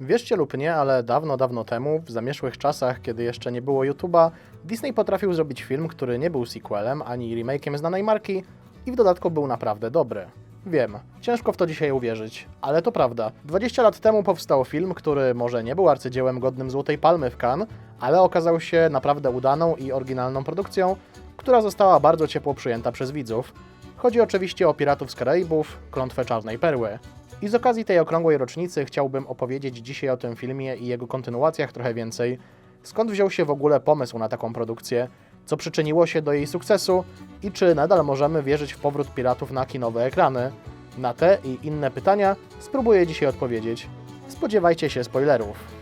Wierzcie lub nie, ale dawno, dawno temu, w zamieszłych czasach, kiedy jeszcze nie było YouTube'a, Disney potrafił zrobić film, który nie był sequelem ani remake'iem znanej marki i w dodatku był naprawdę dobry. Wiem, ciężko w to dzisiaj uwierzyć, ale to prawda. 20 lat temu powstał film, który może nie był arcydziełem godnym Złotej Palmy w Cannes, ale okazał się naprawdę udaną i oryginalną produkcją, która została bardzo ciepło przyjęta przez widzów. Chodzi oczywiście o Piratów z Karaibów, Klątwę Czarnej Perły. I z okazji tej okrągłej rocznicy chciałbym opowiedzieć dzisiaj o tym filmie i jego kontynuacjach trochę więcej. Skąd wziął się w ogóle pomysł na taką produkcję, co przyczyniło się do jej sukcesu i czy nadal możemy wierzyć w powrót piratów na kinowe ekrany? Na te i inne pytania spróbuję dzisiaj odpowiedzieć. Spodziewajcie się spoilerów.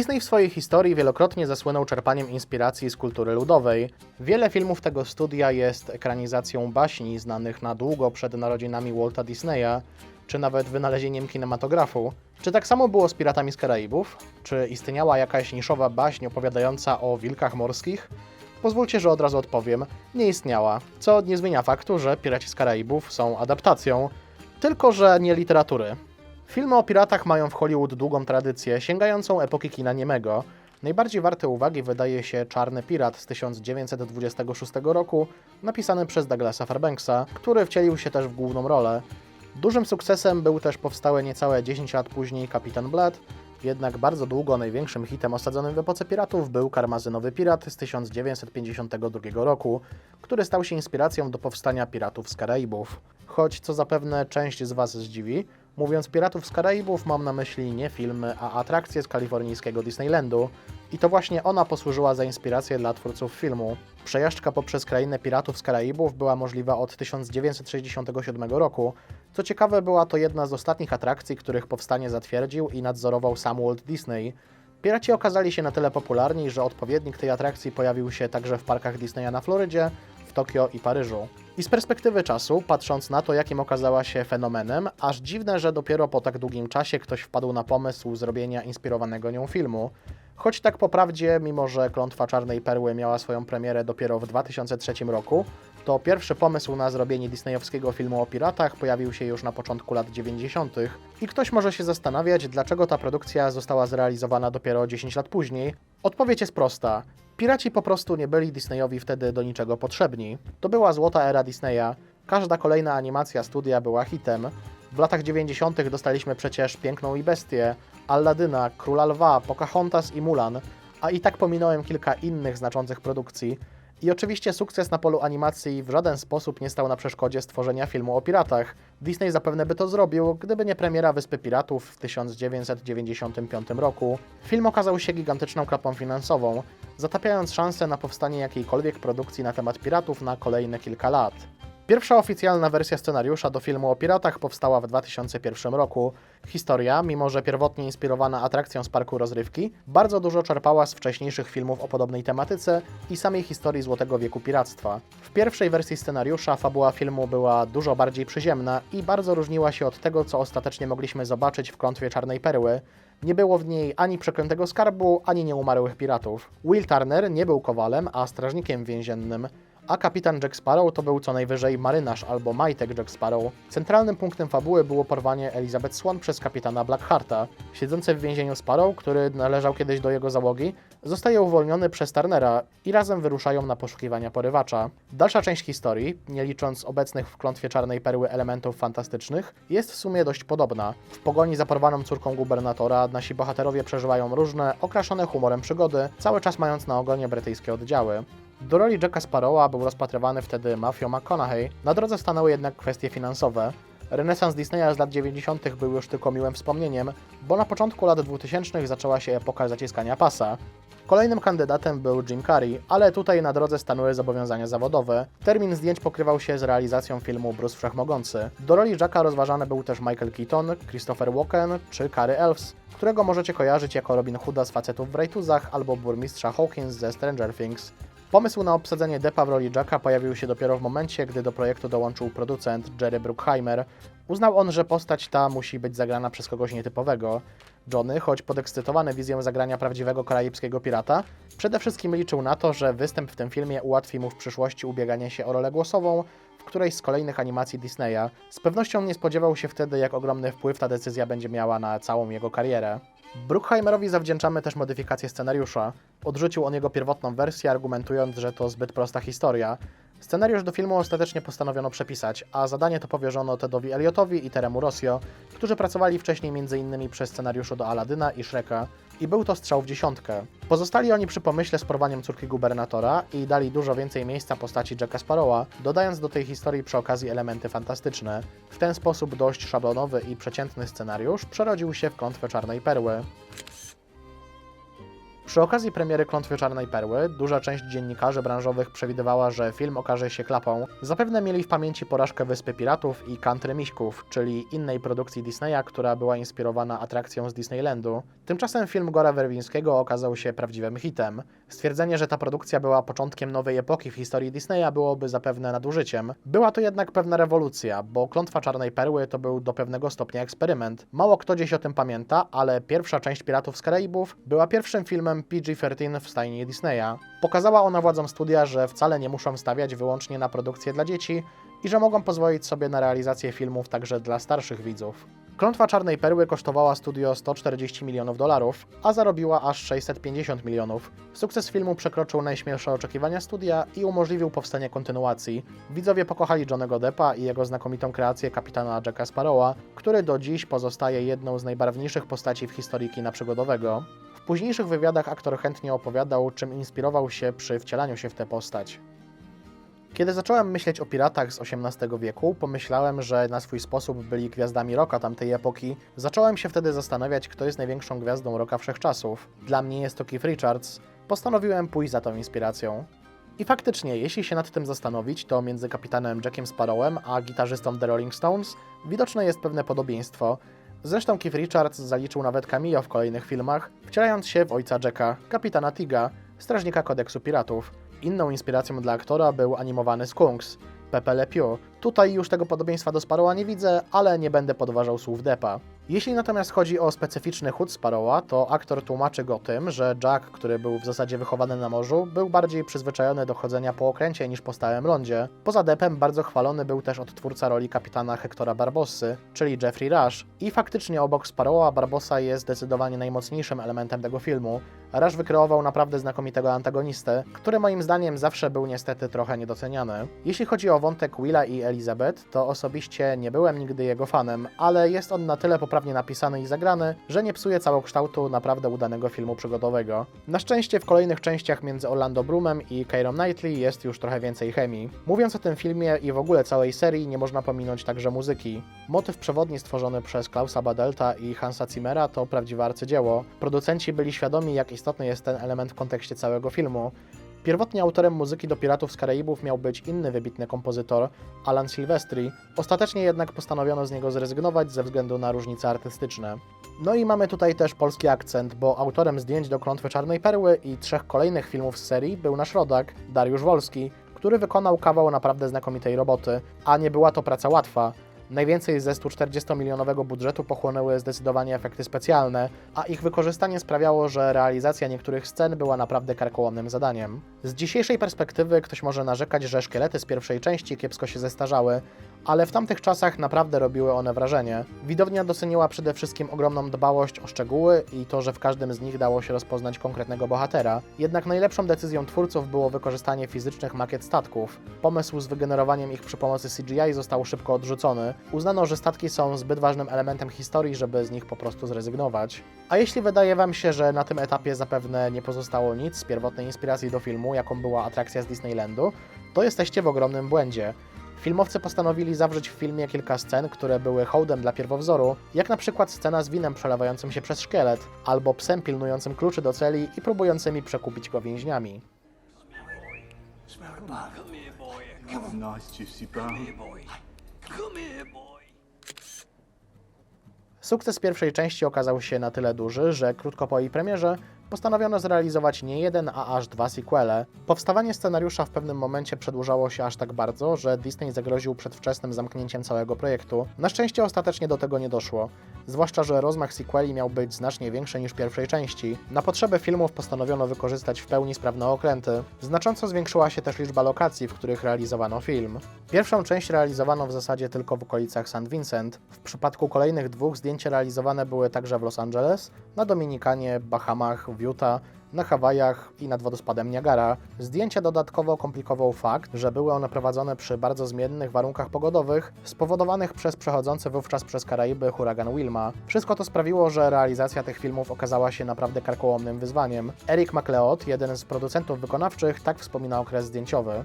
Disney w swojej historii wielokrotnie zasłynął czerpaniem inspiracji z kultury ludowej. Wiele filmów tego studia jest ekranizacją baśni znanych na długo przed narodzinami Walta Disneya, czy nawet wynalezieniem kinematografu. Czy tak samo było z Piratami z Karaibów? Czy istniała jakaś niszowa baśń opowiadająca o wilkach morskich? Pozwólcie, że od razu odpowiem, nie istniała, co nie zmienia faktu, że Piraci z Karaibów są adaptacją, tylko że nie literatury. Filmy o piratach mają w Hollywood długą tradycję, sięgającą epoki kina niemego. Najbardziej warte uwagi wydaje się Czarny Pirat z 1926 roku, napisany przez Douglasa Fairbanksa, który wcielił się też w główną rolę. Dużym sukcesem był też powstały niecałe 10 lat później Kapitan Blood, jednak bardzo długo największym hitem osadzonym w epoce piratów był Karmazynowy Pirat z 1952 roku, który stał się inspiracją do powstania Piratów z Karaibów. Choć, co zapewne część z Was zdziwi, mówiąc Piratów z Karaibów mam na myśli nie filmy, a atrakcje z kalifornijskiego Disneylandu i to właśnie ona posłużyła za inspirację dla twórców filmu. Przejażdżka poprzez krainę Piratów z Karaibów była możliwa od 1967 roku. Co ciekawe, była to jedna z ostatnich atrakcji, których powstanie zatwierdził i nadzorował sam Walt Disney. Piraci okazali się na tyle popularni, że odpowiednik tej atrakcji pojawił się także w parkach Disneya na Florydzie, w Tokio i Paryżu. I z perspektywy czasu, patrząc na to, jakim okazała się fenomenem, aż dziwne, że dopiero po tak długim czasie ktoś wpadł na pomysł zrobienia inspirowanego nią filmu. Choć tak po prawdzie, mimo że Klątwa Czarnej Perły miała swoją premierę dopiero w 2003 roku, to pierwszy pomysł na zrobienie disneyowskiego filmu o piratach pojawił się już na początku lat 90. I ktoś może się zastanawiać, dlaczego ta produkcja została zrealizowana dopiero 10 lat później. Odpowiedź jest prosta. Piraci po prostu nie byli Disneyowi wtedy do niczego potrzebni. To była złota era Disneya. Każda kolejna animacja studia była hitem. W latach 90. dostaliśmy przecież Piękną i Bestię, Alladyna, Króla Lwa, Pocahontas i Mulan, a i tak pominąłem kilka innych znaczących produkcji. I oczywiście sukces na polu animacji w żaden sposób nie stał na przeszkodzie stworzenia filmu o piratach. Disney zapewne by to zrobił, gdyby nie premiera Wyspy Piratów w 1995 roku. Film okazał się gigantyczną klapą finansową, zatapiając szansę na powstanie jakiejkolwiek produkcji na temat piratów na kolejne kilka lat. Pierwsza oficjalna wersja scenariusza do filmu o piratach powstała w 2001 roku. Historia, mimo że pierwotnie inspirowana atrakcją z parku rozrywki, bardzo dużo czerpała z wcześniejszych filmów o podobnej tematyce i samej historii Złotego Wieku Piractwa. W pierwszej wersji scenariusza fabuła filmu była dużo bardziej przyziemna i bardzo różniła się od tego, co ostatecznie mogliśmy zobaczyć w Klątwie Czarnej Perły. Nie było w niej ani przeklętego skarbu, ani nieumarłych piratów. Will Turner nie był kowalem, a strażnikiem więziennym a kapitan Jack Sparrow to był co najwyżej marynarz albo majtek Jack Sparrow. Centralnym punktem fabuły było porwanie Elizabeth Swan przez kapitana Blackhearta. Siedzący w więzieniu Sparrow, który należał kiedyś do jego załogi, zostaje uwolniony przez Turnera i razem wyruszają na poszukiwania porywacza. Dalsza część historii, nie licząc obecnych w klątwie Czarnej Perły elementów fantastycznych, jest w sumie dość podobna. W pogoni za porwaną córką gubernatora nasi bohaterowie przeżywają różne, okraszone humorem przygody, cały czas mając na ogonie brytyjskie oddziały. Do roli Jacka Sparrowa był rozpatrywany wtedy Matthew McConaughey, na drodze stanęły jednak kwestie finansowe. Renesans Disneya z lat 90. był już tylko miłym wspomnieniem, bo na początku lat 2000 zaczęła się epoka zaciskania pasa. Kolejnym kandydatem był Jim Carrey, ale tutaj na drodze stanęły zobowiązania zawodowe. Termin zdjęć pokrywał się z realizacją filmu Bruce Wszechmogący. Do roli Jacka rozważany był też Michael Keaton, Christopher Walken czy Cary Elves, którego możecie kojarzyć jako Robin Hooda z facetów w rajtuzach albo burmistrza Hawkins ze Stranger Things. Pomysł na obsadzenie Deppa w roli Jacka pojawił się dopiero w momencie, gdy do projektu dołączył producent Jerry Bruckheimer. Uznał on, że postać ta musi być zagrana przez kogoś nietypowego. Johnny, choć podekscytowany wizją zagrania prawdziwego karaibskiego pirata, przede wszystkim liczył na to, że występ w tym filmie ułatwi mu w przyszłości ubieganie się o rolę głosową w którejś z kolejnych animacji Disneya. Z pewnością nie spodziewał się wtedy, jak ogromny wpływ ta decyzja będzie miała na całą jego karierę. Bruckheimerowi zawdzięczamy też modyfikację scenariusza. Odrzucił on jego pierwotną wersję, argumentując, że to zbyt prosta historia. Scenariusz do filmu ostatecznie postanowiono przepisać, a zadanie to powierzono Tedowi Elliotowi i Teremu Rossio, którzy pracowali wcześniej m.in. przy scenariuszu do Aladyna i Shreka. I był to strzał w dziesiątkę. Pozostali oni przy pomyśle z porwaniem córki gubernatora i dali dużo więcej miejsca postaci Jacka Sparrowa, dodając do tej historii przy okazji elementy fantastyczne. W ten sposób dość szablonowy i przeciętny scenariusz przerodził się w klątwę Czarnej Perły. Przy okazji premiery Klątwy Czarnej Perły, duża część dziennikarzy branżowych przewidywała, że film okaże się klapą. Zapewne mieli w pamięci porażkę Wyspy Piratów i Country Miśków, czyli innej produkcji Disneya, która była inspirowana atrakcją z Disneylandu. Tymczasem film Gora Werwińskiego okazał się prawdziwym hitem. Stwierdzenie, że ta produkcja była początkiem nowej epoki w historii Disneya byłoby zapewne nadużyciem. Była to jednak pewna rewolucja, bo Klątwa Czarnej Perły to był do pewnego stopnia eksperyment. Mało kto dziś o tym pamięta, ale pierwsza część Piratów z Karaibów była pierwszym filmem PG-13 w stajni Disneya. Pokazała ona władzom studia, że wcale nie muszą stawiać wyłącznie na produkcję dla dzieci i że mogą pozwolić sobie na realizację filmów także dla starszych widzów. Klątwa Czarnej Perły kosztowała studio 140 milionów dolarów, a zarobiła aż 650 milionów. Sukces filmu przekroczył najśmielsze oczekiwania studia i umożliwił powstanie kontynuacji. Widzowie pokochali Johnego Deppa i jego znakomitą kreację kapitana Jacka Sparrowa, który do dziś pozostaje jedną z najbarwniejszych postaci w historii kina przygodowego. Późniejszych wywiadach aktor chętnie opowiadał, czym inspirował się przy wcielaniu się w tę postać. Kiedy zacząłem myśleć o piratach z XVIII wieku, pomyślałem, że na swój sposób byli gwiazdami rocka tamtej epoki. Zacząłem się wtedy zastanawiać, kto jest największą gwiazdą rocka wszechczasów. Dla mnie jest to Keith Richards. Postanowiłem pójść za tą inspiracją. I faktycznie, jeśli się nad tym zastanowić, to między kapitanem Jackiem Sparrowem a gitarzystą The Rolling Stones widoczne jest pewne podobieństwo. Zresztą Keith Richards zaliczył nawet cameo w kolejnych filmach, wcielając się w ojca Jacka, kapitana Tiga, strażnika kodeksu piratów. Inną inspiracją dla aktora był animowany Skunks, Pepe Le Pew. Tutaj już tego podobieństwa do Sparrowa nie widzę, ale nie będę podważał słów Deppa. Jeśli natomiast chodzi o specyficzny chód Sparrowa, to aktor tłumaczy go tym, że Jack, który był w zasadzie wychowany na morzu, był bardziej przyzwyczajony do chodzenia po okręcie niż po stałym lądzie. Poza Deppem bardzo chwalony był też odtwórca roli kapitana Hectora Barbossy, czyli Jeffrey Rush. I faktycznie obok Sparrowa Barbossa jest zdecydowanie najmocniejszym elementem tego filmu. Rush wykreował naprawdę znakomitego antagonistę, który moim zdaniem zawsze był niestety trochę niedoceniany. Jeśli chodzi o wątek Willa i Elizabeth, to osobiście nie byłem nigdy jego fanem, ale jest on na tyle poprawnie napisany i zagrany, że nie psuje całokształtu naprawdę udanego filmu przygodowego. Na szczęście w kolejnych częściach między Orlando Bloomem i Keirą Knightley jest już trochę więcej chemii. Mówiąc o tym filmie i w ogóle całej serii, nie można pominąć także muzyki. Motyw przewodni stworzony przez Klausa Badelta i Hansa Zimmera to prawdziwe arcydzieło. Producenci byli świadomi, jak istotny jest ten element w kontekście całego filmu. Pierwotnie autorem muzyki do Piratów z Karaibów miał być inny wybitny kompozytor, Alan Silvestri, ostatecznie jednak postanowiono z niego zrezygnować ze względu na różnice artystyczne. No i mamy tutaj też polski akcent, bo autorem zdjęć do Klątwy Czarnej Perły i trzech kolejnych filmów z serii był nasz rodak, Dariusz Wolski, który wykonał kawał naprawdę znakomitej roboty, a nie była to praca łatwa. Najwięcej ze 140-milionowego budżetu pochłonęły zdecydowanie efekty specjalne, a ich wykorzystanie sprawiało, że realizacja niektórych scen była naprawdę karkołomnym zadaniem. Z dzisiejszej perspektywy ktoś może narzekać, że szkielety z pierwszej części kiepsko się zestarzały, ale w tamtych czasach naprawdę robiły one wrażenie. Widownia doceniła przede wszystkim ogromną dbałość o szczegóły i to, że w każdym z nich dało się rozpoznać konkretnego bohatera. Jednak najlepszą decyzją twórców było wykorzystanie fizycznych makiet statków. Pomysł z wygenerowaniem ich przy pomocy CGI został szybko odrzucony. Uznano, że statki są zbyt ważnym elementem historii, żeby z nich po prostu zrezygnować. A jeśli wydaje Wam się, że na tym etapie zapewne nie pozostało nic z pierwotnej inspiracji do filmu, jaką była atrakcja z Disneylandu, to jesteście w ogromnym błędzie. Filmowcy postanowili zawrzeć w filmie kilka scen, które były hołdem dla pierwowzoru, jak na przykład scena z winem przelewającym się przez szkielet, albo psem pilnującym kluczy do celi i próbującymi przekupić go więźniami. Sukces pierwszej części okazał się na tyle duży, że krótko po jej premierze postanowiono zrealizować nie jeden, a aż dwa sequele. Powstawanie scenariusza w pewnym momencie przedłużało się aż tak bardzo, że Disney zagroził przedwczesnym zamknięciem całego projektu. Na szczęście ostatecznie do tego nie doszło. Zwłaszcza, że rozmach sequeli miał być znacznie większy niż pierwszej części. Na potrzeby filmów postanowiono wykorzystać w pełni sprawne okręty. Znacząco zwiększyła się też liczba lokacji, w których realizowano film. Pierwszą część realizowano w zasadzie tylko w okolicach St. Vincent. W przypadku kolejnych dwóch zdjęcia realizowane były także w Los Angeles, na Dominikanie, Bahamach, w Utah, na Hawajach i nad wodospadem Niagara. Zdjęcia dodatkowo komplikował fakt, że były one prowadzone przy bardzo zmiennych warunkach pogodowych, spowodowanych przez przechodzący wówczas przez Karaiby huragan Wilma. Wszystko to sprawiło, że realizacja tych filmów okazała się naprawdę karkołomnym wyzwaniem. Eric McLeod, jeden z producentów wykonawczych, tak wspomina okres zdjęciowy.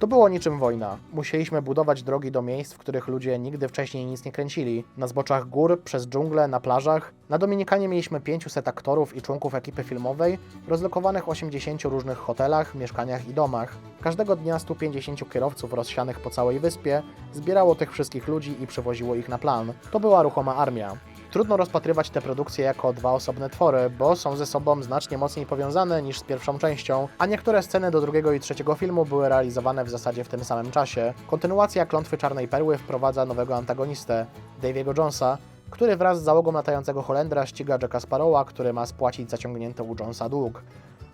To było niczym wojna. Musieliśmy budować drogi do miejsc, w których ludzie nigdy wcześniej nic nie kręcili. Na zboczach gór, przez dżunglę, na plażach. Na Dominikanie mieliśmy 500 aktorów i członków ekipy filmowej, rozlokowanych w 80 różnych hotelach, mieszkaniach i domach. Każdego dnia 150 kierowców rozsianych po całej wyspie zbierało tych wszystkich ludzi i przywoziło ich na plan. To była ruchoma armia. Trudno rozpatrywać te produkcje jako dwa osobne twory, bo są ze sobą znacznie mocniej powiązane niż z pierwszą częścią, a niektóre sceny do drugiego i trzeciego filmu były realizowane w zasadzie w tym samym czasie. Kontynuacja Klątwy Czarnej Perły wprowadza nowego antagonistę, Daviego Jonesa, który wraz z załogą latającego Holendra ściga Jacka Sparrowa, który ma spłacić zaciągnięty u Jonesa dług.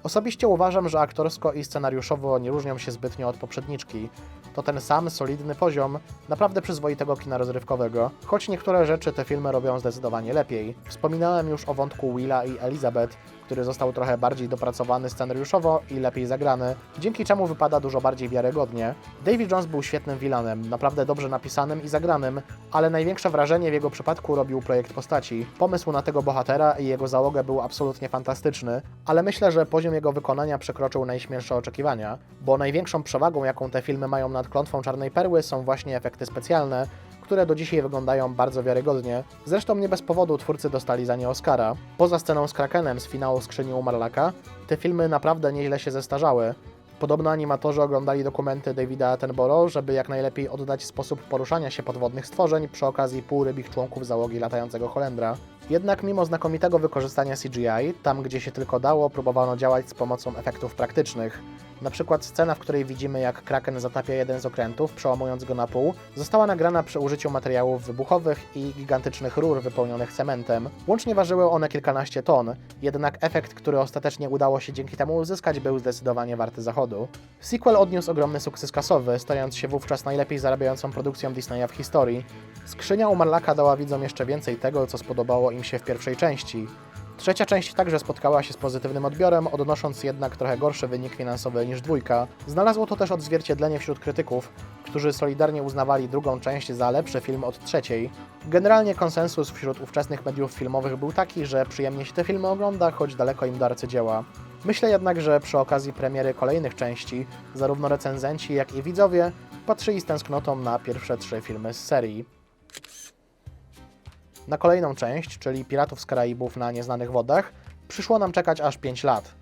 Osobiście uważam, że aktorsko i scenariuszowo nie różnią się zbytnio od poprzedniczki. To ten sam solidny poziom naprawdę przyzwoitego kina rozrywkowego, choć niektóre rzeczy te filmy robią zdecydowanie lepiej. Wspominałem już o wątku Willa i Elizabeth, który został trochę bardziej dopracowany scenariuszowo i lepiej zagrany, dzięki czemu wypada dużo bardziej wiarygodnie. Davy Jones był świetnym vilanem, naprawdę dobrze napisanym i zagranym, ale największe wrażenie w jego przypadku robił projekt postaci. Pomysł na tego bohatera i jego załogę był absolutnie fantastyczny, ale myślę, że poziom jego wykonania przekroczył najśmielsze oczekiwania, bo największą przewagą, jaką te filmy mają nad Klątwą Czarnej Perły są właśnie efekty specjalne, które do dzisiaj wyglądają bardzo wiarygodnie. Zresztą nie bez powodu twórcy dostali za nie Oscara. Poza sceną z Krakenem z finału Skrzyni u Marlaka, te filmy naprawdę nieźle się zestarzały. Podobno animatorzy oglądali dokumenty Davida Attenborough, żeby jak najlepiej oddać sposób poruszania się podwodnych stworzeń przy okazji półrybich członków załogi latającego Holendra. Jednak mimo znakomitego wykorzystania CGI, tam gdzie się tylko dało, próbowano działać z pomocą efektów praktycznych. Na przykład scena, w której widzimy jak Kraken zatapia jeden z okrętów, przełamując go na pół, została nagrana przy użyciu materiałów wybuchowych i gigantycznych rur wypełnionych cementem. Łącznie ważyły one kilkanaście ton, jednak efekt, który ostatecznie udało się dzięki temu uzyskać, był zdecydowanie warty zachodu. Sequel odniósł ogromny sukces kasowy, stając się wówczas najlepiej zarabiającą produkcją Disneya w historii. Skrzynia Umarlaka dała widzom jeszcze więcej tego, co spodobało im się w pierwszej części. Trzecia część także spotkała się z pozytywnym odbiorem, odnosząc jednak trochę gorszy wynik finansowy niż dwójka. Znalazło to też odzwierciedlenie wśród krytyków, którzy solidarnie uznawali drugą część za lepszy film od trzeciej. Generalnie konsensus wśród ówczesnych mediów filmowych był taki, że przyjemnie się te filmy ogląda, choć daleko im do arcydzieła. Myślę jednak, że przy okazji premiery kolejnych części, zarówno recenzenci, jak i widzowie patrzyli z tęsknotą na pierwsze trzy filmy z serii. Na kolejną część, czyli Piratów z Karaibów na nieznanych wodach, przyszło nam czekać aż 5 lat.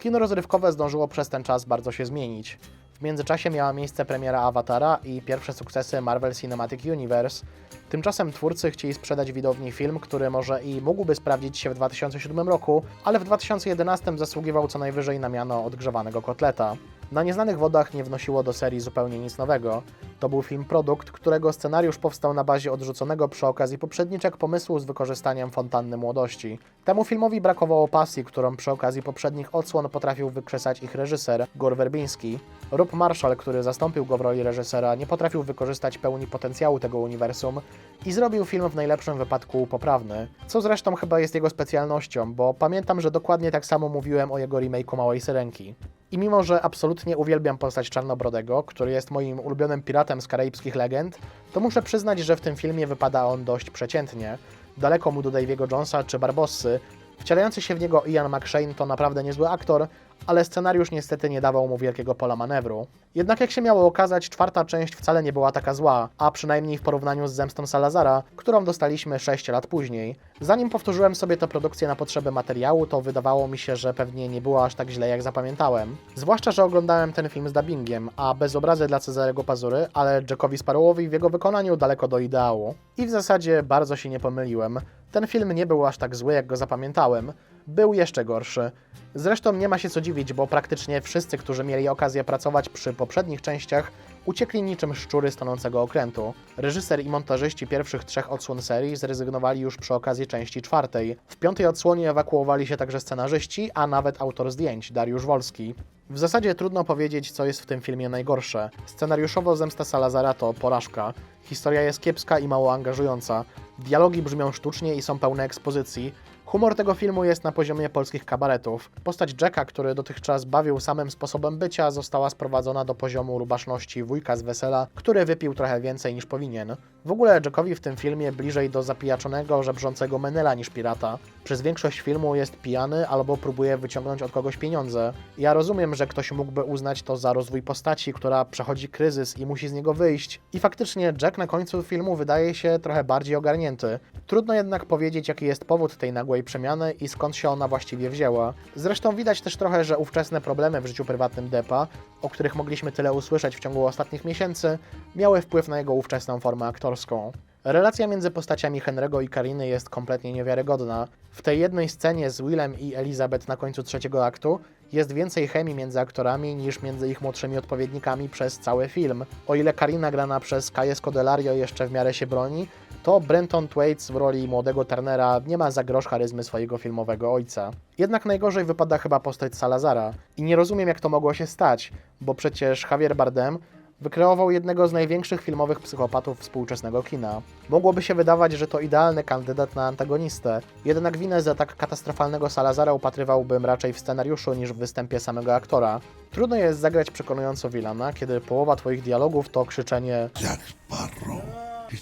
Kino rozrywkowe zdążyło przez ten czas bardzo się zmienić. W międzyczasie miała miejsce premiera Awatara i pierwsze sukcesy Marvel Cinematic Universe. Tymczasem twórcy chcieli sprzedać widowni film, który może i mógłby sprawdzić się w 2007 roku, ale w 2011 zasługiwał co najwyżej na miano odgrzewanego kotleta. Na Nieznanych Wodach nie wnosiło do serii zupełnie nic nowego. To był film produkt, którego scenariusz powstał na bazie odrzuconego przy okazji poprzedniczek pomysłu z wykorzystaniem fontanny młodości. Temu filmowi brakowało pasji, którą przy okazji poprzednich odsłon potrafił wykrzesać ich reżyser, Gore Werbiński. Rob Marshall, który zastąpił go w roli reżysera, nie potrafił wykorzystać pełni potencjału tego uniwersum i zrobił film w najlepszym wypadku poprawny. Co zresztą chyba jest jego specjalnością, bo pamiętam, że dokładnie tak samo mówiłem o jego remake'u Małej Syrenki. I mimo, że absolutnie uwielbiam postać Czarnobrodego, który jest moim ulubionym piratem z karaibskich legend, to muszę przyznać, że w tym filmie wypada on dość przeciętnie. Daleko mu do Daviego Jonesa czy Barbossy. Wcielający się w niego Ian McShane to naprawdę niezły aktor, ale scenariusz niestety nie dawał mu wielkiego pola manewru. Jednak jak się miało okazać, czwarta część wcale nie była taka zła, a przynajmniej w porównaniu z Zemstą Salazara, którą dostaliśmy 6 lat później. Zanim powtórzyłem sobie tę produkcję na potrzeby materiału, to wydawało mi się, że pewnie nie było aż tak źle jak zapamiętałem. Zwłaszcza, że oglądałem ten film z dubbingiem, a bez obrazy dla Cezarego Pazury, ale Jackowi Sparrowowi w jego wykonaniu daleko do ideału. I w zasadzie bardzo się nie pomyliłem. Ten film nie był aż tak zły, jak go zapamiętałem. Był jeszcze gorszy. Zresztą nie ma się co dziwić, bo praktycznie wszyscy, którzy mieli okazję pracować przy poprzednich częściach, uciekli niczym szczury z tonącego okrętu. Reżyser i montażyści pierwszych trzech odsłon serii zrezygnowali już przy okazji części czwartej. W piątej odsłonie ewakuowali się także scenarzyści, a nawet autor zdjęć, Dariusz Wolski. W zasadzie trudno powiedzieć, co jest w tym filmie najgorsze. Scenariuszowo Zemsta Salazara to porażka. Historia jest kiepska i mało angażująca. Dialogi brzmią sztucznie i są pełne ekspozycji. Humor tego filmu jest na poziomie polskich kabaretów. Postać Jacka, który dotychczas bawił samym sposobem bycia, została sprowadzona do poziomu rubaszności wujka z wesela, który wypił trochę więcej niż powinien. W ogóle Jackowi w tym filmie bliżej do zapijaczonego, żebrzącego menela niż pirata. Przez większość filmu jest pijany albo próbuje wyciągnąć od kogoś pieniądze. Ja rozumiem, że ktoś mógłby uznać to za rozwój postaci, która przechodzi kryzys i musi z niego wyjść. I faktycznie Jack na końcu filmu wydaje się trochę bardziej ogarnięty. Trudno jednak powiedzieć, jaki jest powód tej nagłej przemiany i skąd się ona właściwie wzięła. Zresztą widać też trochę, że ówczesne problemy w życiu prywatnym Deppa, o których mogliśmy tyle usłyszeć w ciągu ostatnich miesięcy, miały wpływ na jego ówczesną formę aktorską. Relacja między postaciami Henry'ego i Kariny jest kompletnie niewiarygodna. W tej jednej scenie z Willem i Elizabeth na końcu trzeciego aktu jest więcej chemii między aktorami niż między ich młodszymi odpowiednikami przez cały film. O ile Karina grana przez Kaję Scodelario jeszcze w miarę się broni, to Brenton Thwaites w roli młodego Turnera nie ma za grosz charyzmy swojego filmowego ojca. Jednak najgorzej wypada chyba postać Salazara. I nie rozumiem jak to mogło się stać, bo przecież Javier Bardem wykreował jednego z największych filmowych psychopatów współczesnego kina. Mogłoby się wydawać, że to idealny kandydat na antagonistę, jednak winę za tak katastrofalnego Salazara upatrywałbym raczej w scenariuszu niż w występie samego aktora. Trudno jest zagrać przekonująco Wilana, kiedy połowa twoich dialogów to krzyczenie Jack Sparrow.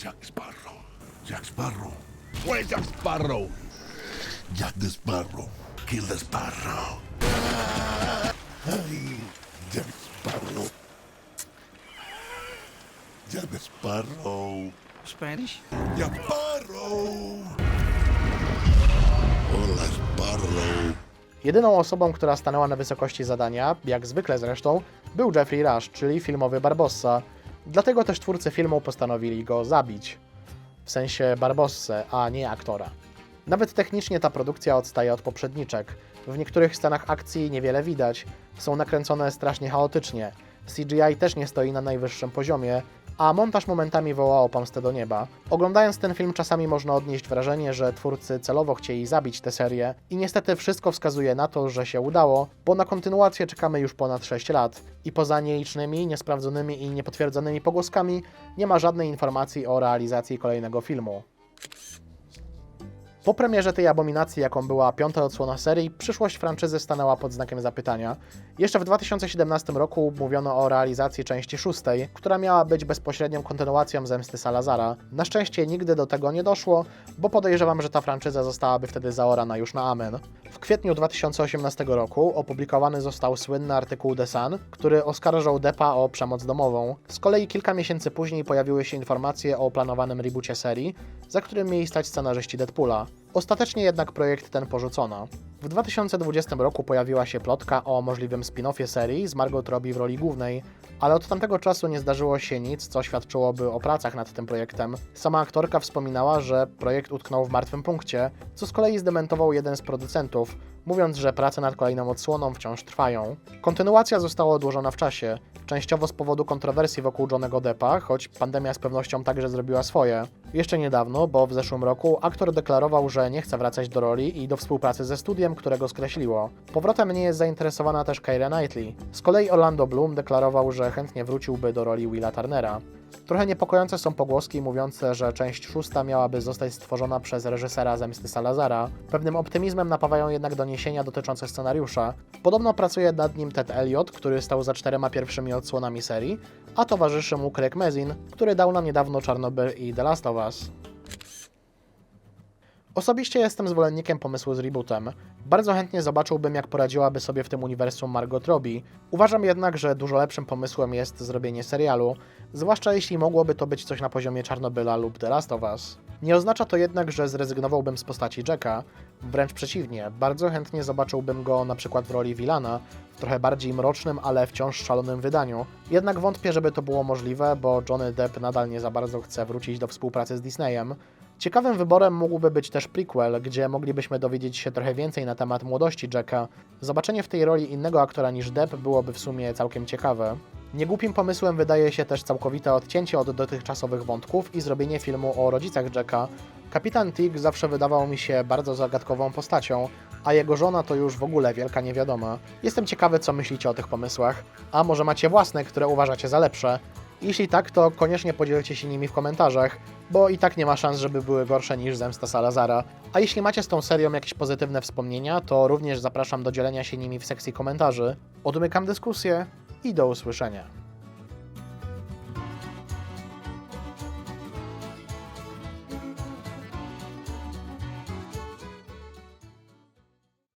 Jack Sparrow. Jack Sparrow. Where's Jack Sparrow? Jack the Sparrow. Kill the Sparrow. Jack Sparrow. Jack the Sparrow. Spanish? Jack Sparrow. Hola, Sparrow. Jedyną osobą, która stanęła na wysokości zadania, jak zwykle zresztą, był Jeffrey Rush, czyli filmowy Barbossa. Dlatego też twórcy filmu postanowili go zabić. W sensie Barbossę, a nie aktora. Nawet technicznie ta produkcja odstaje od poprzedniczek. W niektórych scenach akcji niewiele widać, są nakręcone strasznie chaotycznie. CGI też nie stoi na najwyższym poziomie, a montaż momentami woła o pomstę do nieba. Oglądając ten film czasami można odnieść wrażenie, że twórcy celowo chcieli zabić tę serię i niestety wszystko wskazuje na to, że się udało, bo na kontynuację czekamy już ponad 6 lat i poza nielicznymi, niesprawdzonymi i niepotwierdzonymi pogłoskami nie ma żadnej informacji o realizacji kolejnego filmu. Po premierze tej abominacji, jaką była piąta odsłona serii, przyszłość franczyzy stanęła pod znakiem zapytania. Jeszcze w 2017 roku mówiono o realizacji części szóstej, która miała być bezpośrednią kontynuacją Zemsty Salazara. Na szczęście nigdy do tego nie doszło, bo podejrzewam, że ta franczyza zostałaby wtedy zaorana już na amen. W kwietniu 2018 roku opublikowany został słynny artykuł The Sun, który oskarżał Deppa o przemoc domową. Z kolei kilka miesięcy później pojawiły się informacje o planowanym reboocie serii, za którym mieli stać scenarzyści Deadpoola. Ostatecznie jednak projekt ten porzucono. W 2020 roku pojawiła się plotka o możliwym spin-offie serii z Margot Robbie w roli głównej, ale od tamtego czasu nie zdarzyło się nic, co świadczyłoby o pracach nad tym projektem. Sama aktorka wspominała, że projekt utknął w martwym punkcie, co z kolei zdementował jeden z producentów, mówiąc, że prace nad kolejną odsłoną wciąż trwają. Kontynuacja została odłożona w czasie, częściowo z powodu kontrowersji wokół Johnego Deppa, choć pandemia z pewnością także zrobiła swoje. Jeszcze niedawno, bo w zeszłym roku, aktor deklarował, że nie chce wracać do roli i do współpracy ze studiem, którego skreśliło. Powrotem nie jest zainteresowana też Keira Knightley. Z kolei Orlando Bloom deklarował, że chętnie wróciłby do roli Willa Turnera. Trochę niepokojące są pogłoski mówiące, że część szósta miałaby zostać stworzona przez reżysera Zemsty Salazara. Pewnym optymizmem napawają jednak doniesienia dotyczące scenariusza. Podobno pracuje nad nim Ted Elliott, który stał za czterema pierwszymi odsłonami serii, a towarzyszy mu Craig Mazin, który dał nam niedawno Czarnobyl i The Last of Us. Osobiście jestem zwolennikiem pomysłu z rebootem. Bardzo chętnie zobaczyłbym, jak poradziłaby sobie w tym uniwersum Margot Robbie. Uważam jednak, że dużo lepszym pomysłem jest zrobienie serialu, zwłaszcza jeśli mogłoby to być coś na poziomie Czarnobyla lub The Last of Us. Nie oznacza to jednak, że zrezygnowałbym z postaci Jacka, wręcz przeciwnie, bardzo chętnie zobaczyłbym go na przykład w roli Wilana, w trochę bardziej mrocznym, ale wciąż szalonym wydaniu. Jednak wątpię, żeby to było możliwe, bo Johnny Depp nadal nie za bardzo chce wrócić do współpracy z Disneyem. Ciekawym wyborem mógłby być też prequel, gdzie moglibyśmy dowiedzieć się trochę więcej na temat młodości Jacka. Zobaczenie w tej roli innego aktora niż Depp byłoby w sumie całkiem ciekawe. Niegłupim pomysłem wydaje się też całkowite odcięcie od dotychczasowych wątków i zrobienie filmu o rodzicach Jacka. Kapitan Tig zawsze wydawał mi się bardzo zagadkową postacią, a jego żona to już w ogóle wielka niewiadoma. Jestem ciekawy, co myślicie o tych pomysłach, a może macie własne, które uważacie za lepsze. Jeśli tak, to koniecznie podzielcie się nimi w komentarzach, bo i tak nie ma szans, żeby były gorsze niż Zemsta Salazara. A jeśli macie z tą serią jakieś pozytywne wspomnienia, to również zapraszam do dzielenia się nimi w sekcji komentarzy. Odmykam dyskusję i do usłyszenia.